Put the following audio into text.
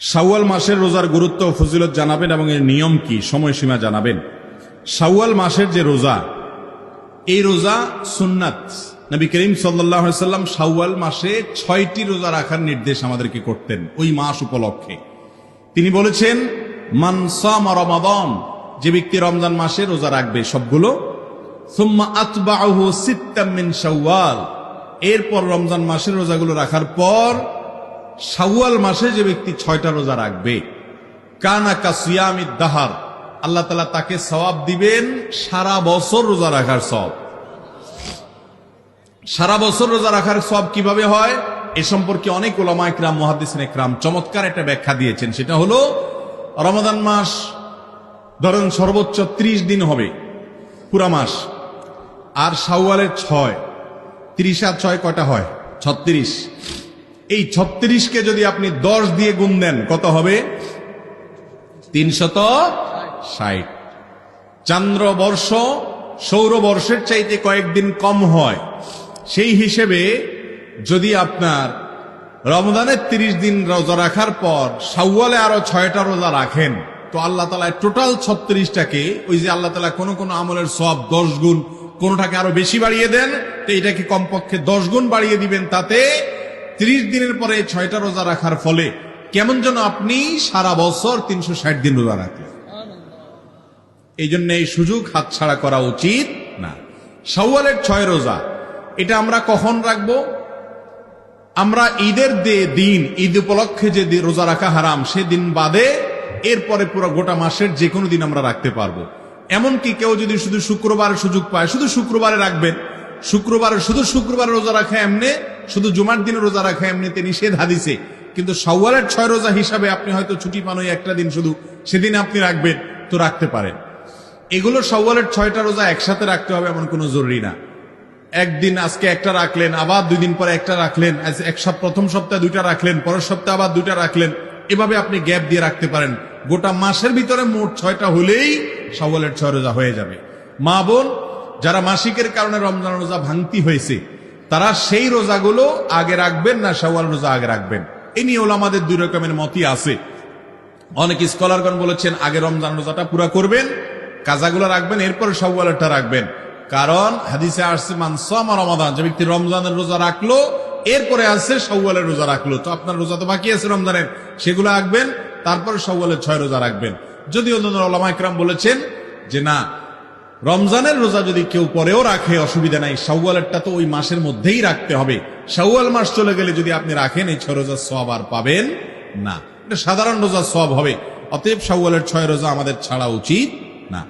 শাওয়াল মাসের রোজার গুরুত্ব ফজিলত জানাবেন এবং এর নিয়ম কি? সময়সীমা জানাবেন। শাওয়াল মাসের যে রোজা, এই রোজা সুন্নাত। নবী করিম সাল্লাম শাওয়াল মাসে ছয়টি রোজা রাখার নির্দেশ আমাদেরকে করতেন ওই মাস উপলক্ষে। তিনি বলেছেন মানসাম রমাদন যে ব্যক্তি রমজান মাসে রোজা রাখবে সবগুলো। সুম্মা আতবাহু সিত্তাম মিন শাওয়াল এরপর রমজান মাসের রোজাগুলো রাখার পর শাওয়াল মাসে যে ব্যক্তি ছয়টা রোজা রাখবে, কানা কাসিয়ামি দাহার, আল্লাহ তালা তাকে সওয়াব দিবেন সারা বছর রোজা রাখার সব সারা বছর রোজা রাখার সব কীভাবে হয়? এ সম্পর্কে অনেক ওলামা একরাম মহাদিসিন একরাম চমৎকার একটা ব্যাখ্যা দিয়েছেন। সেটা হলো, রমাদান মাস, ধরেন সর্বোচ্চ ত্রিশ দিন হবে পুরা মাস, আর শাওয়ালের ছয়, তিরিশ আর ছয় কটা হয়? ছত্রিশ। এই ছত্রিশকে যদি আপনি দশ দিয়ে গুণ দেন, কত হবে? তিনশত ষাট। চান্দ্রবর্ষ সৌরবর্ষের চাইতে কয়েকদিন কম হয়। সেই হিসেবে যদি আপনার রমদানের তিরিশ দিন রোজা রাখার পর সাউয়ালে আরও ছয়টা রোজা রাখেন, তো আল্লাহ তালা টোটাল ছত্রিশটাকে ওই যে আল্লাহ তালা কোনো কোনো আমলের সব দশ গুণ, কোনোটাকে আরও বেশি বাড়িয়ে দেন, তো এটাকে কমপক্ষে দশ গুণ বাড়িয়ে দিবেন, তাতে ত্রিশ দিনের পরে ছয়টা রোজা রাখার ফলে কেমন যেন আপনি সারা বছর তিনশো ষাট দিন রোজা রাখলেন। এই জন্য এই সুযোগ হাতছাড়া করা উচিত না। সওয়ালের ছয় রোজা, এটা আমরা কখন রাখব? আমরা ঈদের দিন, ঈদ উপলক্ষে যে রোজা রাখা হারাম সেদিন বাদে এরপরে পুরো গোটা মাসের যে কোনো দিন আমরা রাখতে পারব। এমনকি কেউ যদি শুধু শুক্রবার সুযোগ পায়, শুধু শুক্রবারে রাখবেন। শুক্রবারে শুধু শুক্রবারে রোজা রাখা এমনি শুধু জুমার দিনে রোজা রাখা, এমনিতে নিষেধ হাদিসে। কিন্তু সওয়ালের ছয় রোজা হিসাবে আপনি হয়তো ছুটি পান ওই একটা দিন শুধু। সেদিন আপনি রাখবেন, তো রাখতে পারেন। এগুলো সওয়ালের ছয়টা রোজা একসাথে রাখতে হবে এমন কোনো জরুরি না। একদিন আজকে একটা রাখলেন, আবার দুই দিন পরে একটা রাখলেন এক সপ্তাহ প্রথম সপ্তাহে দুইটা রাখলেন, পরের সপ্তাহে আবার দুইটা রাখলেন। এভাবে আপনি গ্যাপ দিয়ে রাখতে পারেন। গোটা মাসের ভিতরে মোট ছয়টা হলেই সওয়ালের ছয় রোজা হয়ে যাবে। মা বোন, যারা মাসিকের কারণে রমজান রোজা ভাঙতি হয়েছে তারা সেই রোজাগুলো আগে রাখবেন না সওয়াল রোজা আগে রাখবেন। এ নিয়ে আমাদের দুই রকমের মতই আছে। অনেক স্কলারগণ বলেছেন, আগে রমজান রোজাটা পুরা করবেন, কাজাগুলো রাখবেন, এরপরে সওয়ালেরটা রাখবেন। কারণ হাদিসে আসছে মানসামা রমাদান যে ব্যক্তি রমজানের রোজা রাখল, এরপরে আসছে সওয়ালের রোজা রাখল। তো আপনার রোজা তো বাকি আছে রমজানের, সেগুলো রাখবেন, তারপরে সওয়ালের ছয় রোজা রাখবেন। যদি অন্যান্য ওলামা ইকরাম বলেছেন যে না রমজানের রোজা যদি কেউ পরেও রাখে, অসুবিধা নাই। সাউওয়ালেরটা তো ওই মাসের মধ্যেই রাখতে হবে। সাউওয়াল মাস চলে গেলে যদি আপনি রাখেন, এই ছয় রোজার সব আর পাবেন না। এটা সাধারণ রোজার সব হবে। অতএব সাউওয়ালের ছয় রোজা আমাদের ছাড়া উচিত না।